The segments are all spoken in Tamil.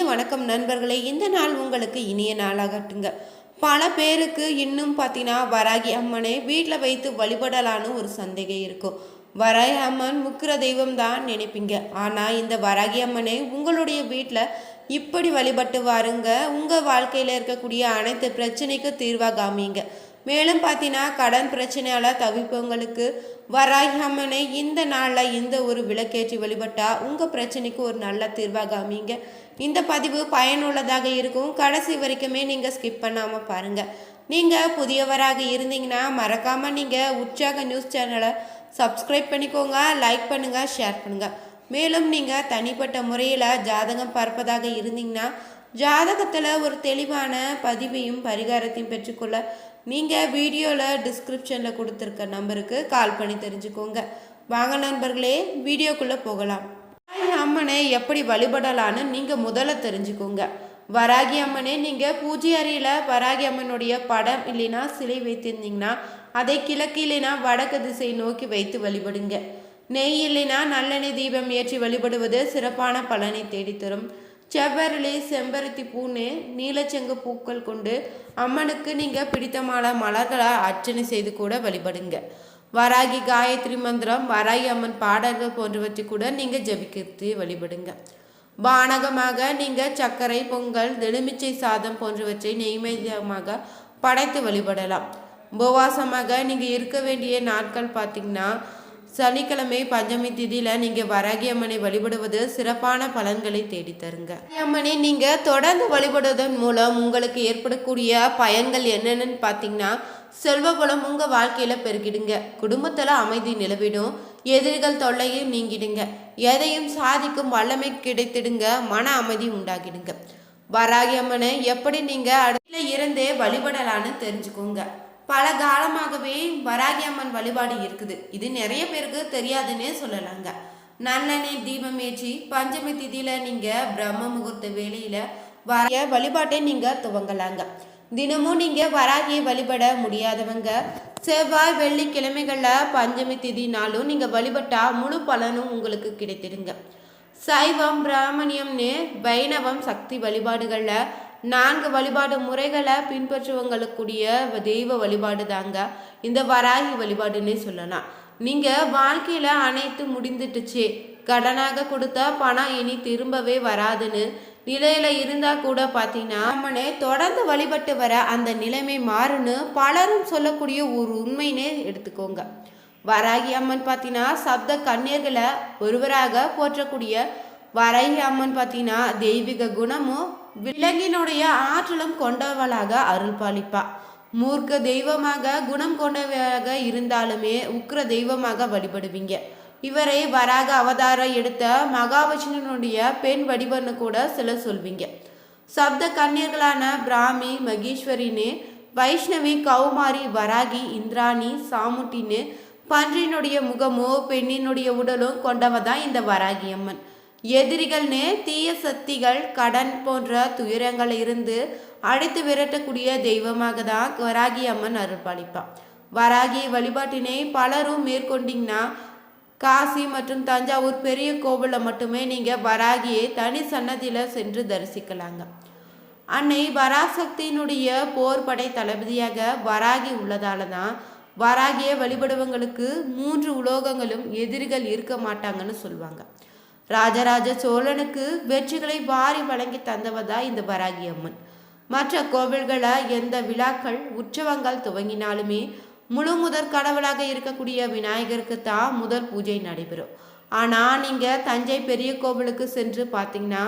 இனிய வணக்கம் நண்பர்களே இந்த நாள் உங்களுக்கு இனிய நாளாகட்டுங்க. பல பேருக்கு இன்னும் பார்த்தீங்கன்னா வராகி அம்மனை வீட்டில் வைத்து வழிபடலான்னு ஒரு சந்தேகம் இருக்கும். வராகி அம்மன் முக்கிர தெய்வம் தான் நினைப்பீங்க. ஆனால் இந்த வராகி அம்மனை உங்களுடைய வீட்டில் இப்படி வழிபட்டு வாருங்க. உங்கள் வாழ்க்கையில் இருக்கக்கூடிய அனைத்து பிரச்சனைக்கும் தீர்வாக காமிங்க. மேலும் பார்த்தீங்கன்னா கடன் பிரச்சனையால் தவிப்பவங்களுக்கு வராயம்மனை இந்த நாளில் இந்த ஒரு விளக்கேற்றி வழிபட்டால் உங்கள் பிரச்சனைக்கு ஒரு நல்ல தீர்வாக அமைங்க இந்த பதிவு பயனுள்ளதாக இருக்கும். கடைசி வரைக்குமே நீங்கள் ஸ்கிப் பண்ணாமல் பாருங்கள் நீங்கள் புதியவராக இருந்தீங்கன்னா மறக்காமல் நீங்கள் உற்சாக நியூஸ் சேனலை சப்ஸ்கிரைப் பண்ணிக்கோங்க. லைக் பண்ணுங்கள் ஷேர் பண்ணுங்கள் மேலும் நீங்கள் தனிப்பட்ட முறையில் ஜாதகம் பார்ப்பதாக இருந்தீங்கன்னா ஜாதகத்தில் ஒரு தெளிவான பதிவையும் பரிகாரத்தையும் பெற்றுக்கொள்ள நீங்கள் வீடியோவில் டிஸ்கிரிப்ஷனில் கொடுத்துருக்க நம்பருக்கு கால் பண்ணி தெரிஞ்சுக்கோங்க. வாங்க நண்பர்களே வீடியோக்குள்ளே போகலாம். அம்மனை எப்படி வழிபடலான்னு நீங்கள் முதல்ல தெரிஞ்சுக்கோங்க. வராகி அம்மனே நீங்கள் பூஜை அறையில் வராகி அம்மனுடைய படம் இல்லைன்னா சிலை வைத்திருந்தீங்கன்னா அதை கிழக்கு இல்லைன்னா வடக்கு திசை நோக்கி வைத்து வழிபடுங்க. நெய் இல்லைன்னா நல்லெண்ணெய் தீபம் ஏற்றி வழிபடுவது சிறப்பான பலனை தேடித்தரும். செவ்வரளி செம்பருத்தி பூன்னு நீலச்செங்கு பூக்கள் கொண்டு அம்மனுக்கு நீங்கள் பிடித்தமான மலர்களை அர்ச்சனை செய்து கூட வழிபடுங்க. வராகி காயத்ரி மந்திரம் வராகி அம்மன் பாடல்கள் போன்றவற்றை கூட நீங்கள் ஜபிக்கிறது வழிபடுங்க. பானகமாக நீங்கள் சர்க்கரை பொங்கல் எலுமிச்சை சாதம் போன்றவற்றை நெய்மதியமாக படைத்து வழிபடலாம். உபவாசமாக நீங்கள் இருக்க வேண்டிய நாட்கள் பார்த்தீங்கன்னா சனிக்கிழமை பஞ்சமி திதியில் நீங்கள் வராகி அம்மனை வழிபடுவது சிறப்பான பலன்களை தேடி தருங்க அம்மனை நீங்கள் தொடர்ந்து வழிபடுவதன் மூலம் உங்களுக்கு ஏற்படக்கூடிய பயன்கள் என்னென்னு பார்த்தீங்கன்னா செல்வகுலம் உங்கள் வாழ்க்கையில் பெருகிடுங்க. குடும்பத்தில் அமைதி நிலவிடும். எதிரிகள் தொல்லையும் நீங்கிடுங்க. எதையும் சாதிக்கும் வல்லமை கிடைத்திடுங்க. மன அமைதி உண்டாகிடுங்க. வராகி அம்மனை எப்படி நீங்கள் அடுத்துல இருந்தே வழிபடலான்னு தெரிஞ்சுக்கோங்க. பல காலமாகவே வராகி அம்மன் வழிபாடு இருக்குது. இது நிறைய பேருக்கு தெரியாதுன்னே சொல்லலாங்க. நல்லெண்ணெய் தீபம் ஏற்றி பஞ்சமி திதியில நீங்கள் பிரம்ம முகூர்த்த வேலையில வர வழிபாட்டை நீங்கள் துவங்கலாங்க. தினமும் நீங்கள் வராகியை வழிபட முடியாதவங்க செவ்வாய் வெள்ளிக்கிழமைகளில் பஞ்சமி திதி நாளும் நீங்கள் வழிபட்டா முழு பலனும் உங்களுக்கு கிடைத்திடுங்க. சைவம் பிராமணியம்னு வைணவம் சக்தி வழிபாடுகளில் நான்கு வழிபாடு முறைகளை பின்பற்றுவங்களுக்குரிய தெய்வ வழிபாடு தாங்க. இந்த வராகி வழிபாடுன்னே சொல்லலாம். நீங்கள் வாழ்க்கையில் அனைத்து முடிந்துட்டுச்சு. கடனாக கொடுத்த பணம் இனி திரும்பவே வராதுன்னு நிலையில இருந்தா கூட பார்த்தீங்கன்னா அம்மனே தொடர்ந்து வழிபட்டு வர அந்த நிலைமை மாறுன்னு பலரும் சொல்லக்கூடிய ஒரு உண்மைனே எடுத்துக்கோங்க. வராகி அம்மன் பார்த்தீங்கன்னா சப்த கண்ணீர்களை ஒருவராக போற்றக்கூடிய வராகி அம்மன் பார்த்தீங்கன்னா தெய்வீக குணமும் விலங்கினுடைய ஆற்றலும் கொண்டவளாக அருள் பாலிப்பா மூர்க்க தெய்வமாக குணம் கொண்டவராக இருந்தாலுமே உக்ர தெய்வமாக வழிபடுவீங்க. இவரை வராக அவதாரம் எடுத்த மகாவிஷ்ணுனுடைய பெண் வடிவன்னு கூட சிலர் சொல்வீங்க. சப்த கன்னியர்களான பிராமி மகேஸ்வரின்னு வைஷ்ணவி கௌமாரி வராகி இந்திராணி சாமுட்டின்னு பன்றியினுடைய முகமோ பெண்ணினுடைய உடலும் கொண்டவ தான் இந்த வராகி அம்மன் எதிரிகள்னு தீய சக்திகள் கடன் போன்ற துயரங்கள் இருந்து அழைத்து விரட்டக்கூடிய தெய்வமாக தான் வராகி அம்மன் அருள்பாலிப்பான் வராகி வழிபாட்டினை பலரும் மேற்கொண்டீங்கன்னா காசி மற்றும் தஞ்சாவூர் பெரிய கோவிலில் மட்டுமே நீங்கள் வராகியை தனி சன்னதியில் சென்று தரிசிக்கலாங்க. அன்னை வராசக்தியினுடைய போர்படை தளபதியாக வராகி உள்ளதால தான் வராகியை வழிபடுவங்களுக்கு மூன்று உலோகங்களும் எதிரிகள் இருக்க மாட்டாங்கன்னு சொல்லுவாங்க. ராஜராஜ சோழனுக்கு வெற்றிகளை வாரி வழங்கி தந்தவதா இந்த வராகி அம்மன். மற்ற கோவில்களை எந்த விழாக்கள் உற்சவங்கள் துவங்கினாலுமே முழு முதற் கடவுளாக இருக்கக்கூடிய விநாயகருக்கு தான் முதல் பூஜை நடைபெறும். ஆனால் நீங்கள் தஞ்சை பெரிய கோவிலுக்கு சென்று பார்த்தீங்கன்னா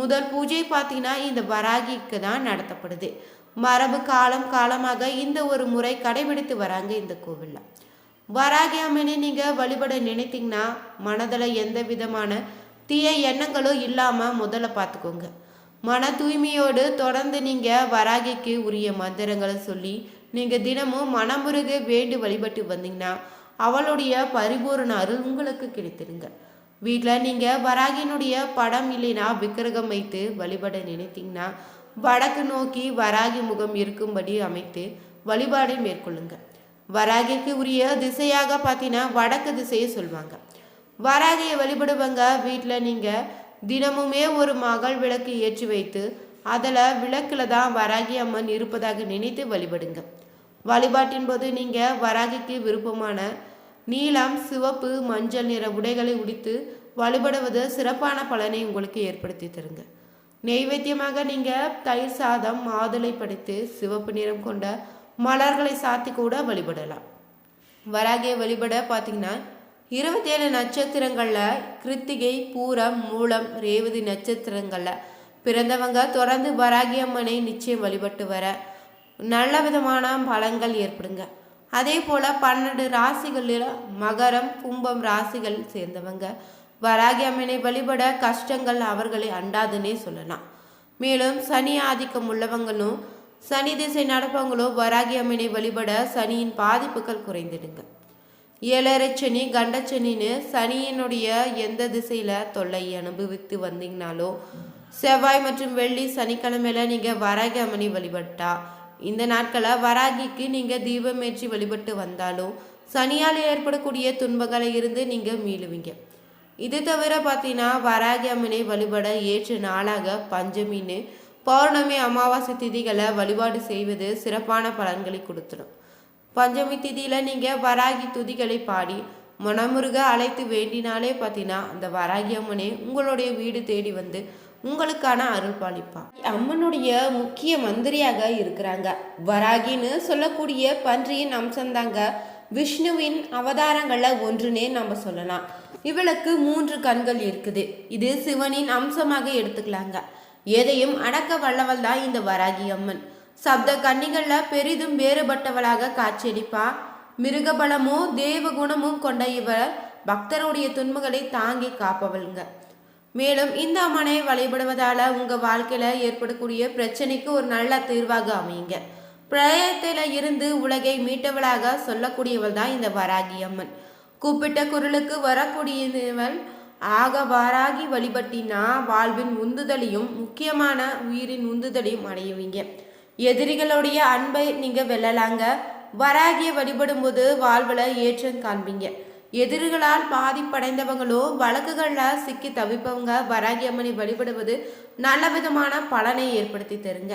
முதல் பூஜை பார்த்தீங்கன்னா இந்த வராகிக்கு தான் நடத்தப்படுது. மரபு காலம் காலமாக இந்த ஒரு முறை கடைபிடித்து வராங்க இந்த கோவிலில். வராகி அம்மனை நீங்கள் வழிபட நினைத்தீங்கன்னா மனதில் எந்த விதமான தீய எண்ணங்களும் இல்லாமல் முதல்ல பார்த்துக்கோங்க மன தூய்மையோடு தொடர்ந்து நீங்கள் வராகிக்கு உரிய மந்திரங்களை சொல்லி நீங்கள் தினமும் மனமுருக வேண்டு வழிபட்டு வந்தீங்கன்னா அவளுடைய பரிபூர்ண அருள் உங்களுக்கு கிடைத்திருங்க வீட்டில் நீங்கள் வராகினுடைய படம் இல்லைன்னா விக்கிரகம் வைத்து வழிபட நினைத்தீங்கன்னா வடக்கு நோக்கி வராகி முகம் இருக்கும்படி அமைத்து வழிபாடு மேற்கொள்ளுங்க. வராகிக்கு உரிய திசையாக பார்த்தீங்கன்னா வடக்கு திசையை சொல்லுவாங்க வராகியை வழிபடுவங்க வீட்டில் நீங்கள் தினமுமே ஒரு மகள் விளக்கு ஏற்றி வைத்து அதில் விளக்கில் தான் வராகி அம்மன் இருப்பதாக நினைத்து வழிபடுங்க. வழிபாட்டின் போது நீங்கள் வராகிக்கு விருப்பமான நீலம் சிவப்பு மஞ்சள் நிற உடைகளை உடித்து வழிபடுவது சிறப்பான பலனை உங்களுக்கு ஏற்படுத்தி தருங்க. நெய்வேத்தியமாக நீங்கள் தயிர் சாதம் மாதுளை படைத்து சிவப்பு நிறம் கொண்ட மலர்களை சாத்தி கூட வழிபடலாம். வராகியை வழிபட பார்த்தீங்கன்னா இருபத்தேழு நட்சத்திரங்களில் கிருத்திகை பூரம் மூலம் ரேவதி நட்சத்திரங்களில். பிறந்தவங்க தொடர்ந்து வராகி அம்மனை நிச்சயம் வழிபட்டு வர நல்ல விதமான பலன்கள் ஏற்படுங்க. அதே போல் பன்னெண்டு ராசிகளில் மகரம் கும்பம் ராசிகள் சேர்ந்தவங்க வராகி அம்மனை வழிபட கஷ்டங்கள் அவர்களை அண்டாதுன்னே சொல்லலாம். மேலும் சனி ஆதிக்கம் உள்ளவங்களும் சனி திசை நடப்பவங்களும் வராகி அம்மனை வழிபட சனியின் பாதிப்புகள் குறைந்துடுங்க. ஏழரை சனி கண்டச்சனின்னு சனியினுடைய எந்த திசையில் தொல்லை அனுபவித்து வந்தீங்கனாலோ செவ்வாய் மற்றும் வெள்ளி சனிக்கிழமையில நீங்கள் வராகி அம்மனை வழிபட்டா இந்த நாட்களில் வராகிக்கு நீங்கள் தீபமேற்றி வழிபட்டு வந்தாலும் சனியால் ஏற்படக்கூடிய துன்பங்களை இருந்து நீங்கள் மீளுவீங்க. இது தவிர பார்த்தீங்கன்னா வராகி அம்மனை வழிபட ஏற்ற நாளாக பஞ்சமின்னு பௌர்ணமி அமாவாசை திதிகளை வழிபாடு செய்வது சிறப்பான பலன்களை கொடுத்துடும். பஞ்சமி திதியில் நீங்கள் வராகி துதிகளை பாடி மனமுருக அழைத்து வேண்டினாலே பார்த்தீங்கன்னா அந்த வராகி அம்மனே உங்களுடைய வீடு தேடி வந்து உங்களுக்கான அருள் பாலிப்பா. அம்மனுடைய முக்கிய மந்திரியாக இருக்கிறாங்க. வராகின்னு சொல்லக்கூடிய பன்றியின் அம்சம்தாங்க விஷ்ணுவின் அவதாரங்களில் ஒன்றுனே நம்ம சொல்லலாம். இவளுக்கு மூன்று கண்கள் இருக்குது. இது சிவனின் அம்சமாக எடுத்துக்கலாங்க. எதையும் அடக்க வல்லவள் தான் இந்த வராகி அம்மன். சப்த கன்னிகளில் பெரிதும் வேறுபட்டவளாக காட்சியளிப்பா. மிருகபலமும் தேவ குணமும் கொண்ட இவர் பக்தருடைய துன்பங்களை தாங்கி காப்பவளுங்க. மேலும் இந்த அம்மனை வழிபடுவதால உங்க வாழ்க்கையில ஏற்படக்கூடிய பிரச்சனைக்கு ஒரு நல்ல தீர்வாக அமையுங்க. பிரயத்தில் இருந்து உலகை மீட்டவளாக சொல்லக்கூடியவள் தான் இந்த வராகி அம்மன் கூப்பிட்ட குரலுக்கு வரக்கூடியவள் ஆக வாராகி வழிபட்டினா வாழ்வின் உந்துதலையும் முக்கியமான உயிரின் உந்துதலையும் அடையுவீங்க எதிரிகளுடைய அன்பை நீங்க வெல்லலாங்க. வராகியை வழிபடும் போது வாழ்வில் ஏற்றம் காண்பீங்க. எதிரிகளால் பாதிப்படைந்தவங்களோ வழக்குகளில் சிக்கி தவிப்பவங்க வராகி அம்மனை வழிபடுவது நல்ல விதமான பலனை ஏற்படுத்தி தருங்க.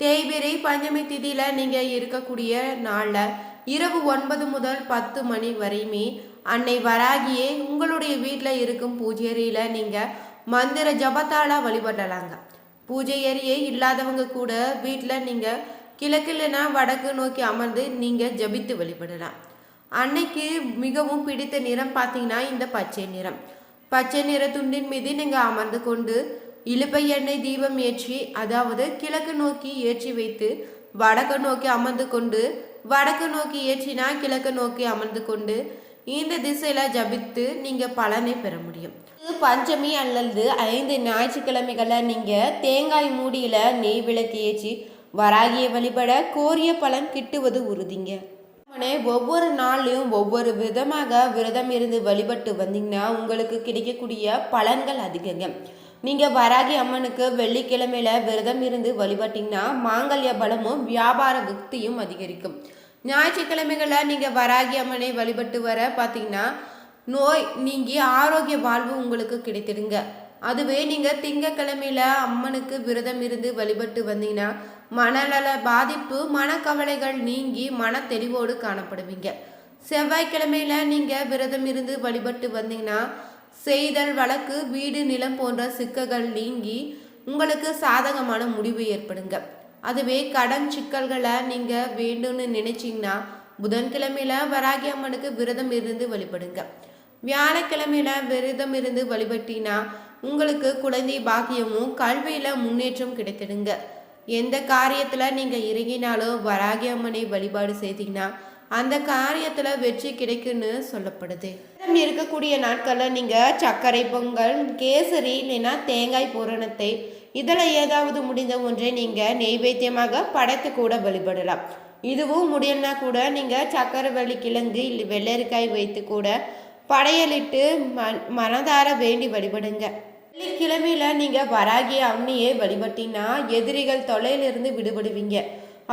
தேய்பிரை பஞ்சமி திதியில் நீங்கள் இருக்கக்கூடிய நாளில் இரவு ஒன்பது முதல் பத்து மணி வரையுமே அன்னை வராகியே உங்களுடைய வீட்டில் இருக்கும் பூஜேரியில் நீங்கள் மந்திர ஜபத்தால வழிபடலாங்க. பூஜை அறையே இல்லாதவங்க கூட வீட்டில் நீங்கள் கிழக்கில்னா வடக்கு நோக்கி அமர்ந்து நீங்கள் ஜபித்து வழிபடலாம். அன்னைக்கு மிகவும் பிடித்த நிறம் பார்த்தீங்கன்னா இந்த பச்சை நிறம். பச்சை நிற துண்டின் மீது நீங்கள் அமர்ந்து கொண்டு இழுப்பை எண்ணெய் தீபம் ஏற்றி அதாவது கிழக்கு நோக்கி ஏற்றி வைத்து வடக்கு நோக்கி அமர்ந்து கொண்டு வடக்கு நோக்கி ஏற்றினா கிழக்கு நோக்கி அமர்ந்து கொண்டு இந்த திசையில ஜபித்து நீங்க பலனை பெற முடியும். பஞ்சமி அல்லது ஐந்து ஞாயிற்றுக்கிழமைகளில் நீங்க தேங்காய் மூடியில நெய் விளக்கு ஏற்றி வராகிய வழிபட கோரிய பலன் கிட்டுவது உறுதிங்க. ஒவ்வொரு நாள்லையும் ஒவ்வொரு விதமாக விரதம் இருந்து வழிபட்டு வந்தீங்கன்னா உங்களுக்கு கிடைக்கக்கூடிய பலன்கள் அதிகங்க. நீங்கள் வராகி அம்மனுக்கு வெள்ளிக்கிழமையில விரதம் இருந்து வழிபட்டீங்கன்னா மாங்கல்ய பலமும் வியாபார விக்தியும் அதிகரிக்கும். ஞாயிற்றுக்கிழமைகளில் நீங்கள் வராகி அம்மனை வழிபட்டு வர பார்த்தீங்கன்னா நோய் நீங்கி ஆரோக்கிய வாழ்வு உங்களுக்கு கிடைத்திடுங்க. அதுவே நீங்கள் திங்கக்கிழமையில அம்மனுக்கு விரதம் இருந்து வழிபட்டு வந்தீங்கன்னா மனநல பாதிப்பு மனக்கவலைகள் நீங்கி மன தெளிவோடு காணப்படுவீங்க. செவ்வாய்க்கிழமையில நீங்கள் விரதம் இருந்து வழிபட்டு வந்தீங்கன்னா செய்தல் வழக்கு வீடு நிலம் போன்ற சிக்கல்கள் நீங்கி உங்களுக்கு சாதகமான முடிவு ஏற்படுங்க. அதுவே கடன் சிக்கல்களை நீங்கள் வேண்டும்னு நினைச்சிங்கன்னா புதன்கிழமையில வராகி அம்மனுக்கு விரதம் இருந்து வழிபடுங்க. வியாழக்கிழமையில விரதம் இருந்து வழிபட்டினா உங்களுக்கு குழந்தை பாக்கியமும் கல்வியில் முன்னேற்றம் கிடைத்திடுங்க. எந்த காரியத்தில் நீங்கள் இறங்கினாலும் வராகி அம்மனை வழிபாடு செய்தீங்கன்னா அந்த காரியத்தில் வெற்றி கிடைக்குன்னு சொல்லப்படுது. இருக்கக்கூடிய நாட்களில் நீங்கள் சர்க்கரை பொங்கல் கேசரி இல்லைன்னா தேங்காய் பூரணத்தை இதில் ஏதாவது முடிந்த ஒன்றை நீங்கள் நெய்வேத்தியமாக படைத்து கூட வழிபடலாம். இதுவும் முடியலனா கூட நீங்கள் சக்கரவள்ளி கிழங்கு இல்லை வெள்ளரிக்காய் வைத்து கூட படையலிட்டு ம மனதார வேண்டி வழிபடுங்க. வெள்ளிக்கிழமையில் நீங்கள் வராகி அம்னியை வழிபட்டினா எதிரிகள் தொலையிலிருந்து விடுபடுவீங்க.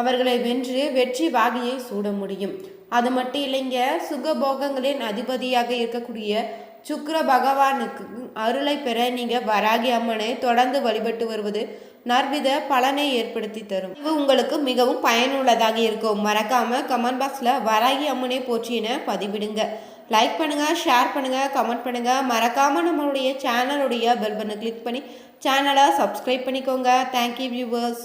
அவர்களை வென்று வெற்றி வாகியை சூட முடியும். அது மட்டும் இல்லைங்க சுகபோகங்களின் அதிபதியாக இருக்கக்கூடிய சுக்கர பகவானுக்கு அருளை பெற நீங்கள் வராகி அம்மனை தொடர்ந்து வழிபட்டு வருவது நர்வித பலனை ஏற்படுத்தி தரும். இது உங்களுக்கு மிகவும் பயனுள்ளதாக இருக்கும். மறக்காம கமெண்ட் பாக்ஸில் வராகி அம்மனை போற்றின பதிவிடுங்க. லைக் பண்ணுங்க ஷேர் பண்ணுங்க கமெண்ட் பண்ணுங்க. மறக்காம நம்மளுடைய சேனலுடைய பெல் பட்டனை கிளிக் பண்ணி சேனலை சப்ஸ்கிரைப் பண்ணிக்கோங்க. Thank you viewers